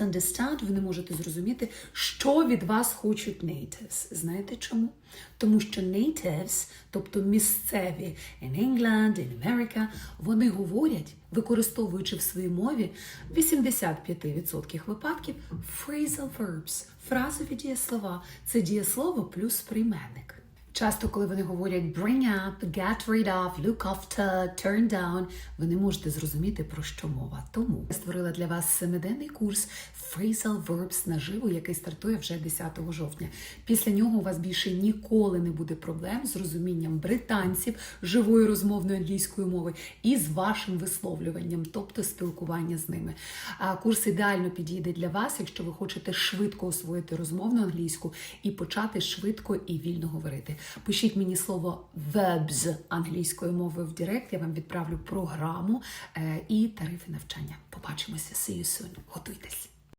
understand, ви не можете зрозуміти, що від вас хочуть natives. Знаєте чому? Тому що natives, тобто місцеві in England, in America, вони говорять, використовуючи в своїй мові 85% випадків phrasal verbs, фразові дієслова. Це дієслово плюс прийменник. Часто, коли вони говорять bring up, get rid of, look after, turn down, ви не можете зрозуміти, про що мова. Тому я створила для вас семиденний курс Phrasal Verbs наживо, який стартує вже 10 жовтня. Після нього у вас більше ніколи не буде проблем з розумінням британців живої розмовної англійської мови і з вашим висловлюванням, тобто спілкування з ними. Курс ідеально підійде для вас, якщо ви хочете швидко освоїти розмовну англійську і почати швидко і вільно говорити. Пишіть мені слово WEBS англійською мовою в Директ, я вам відправлю програму е, і тарифи навчання. Побачимося. See you soon. Готуйтесь.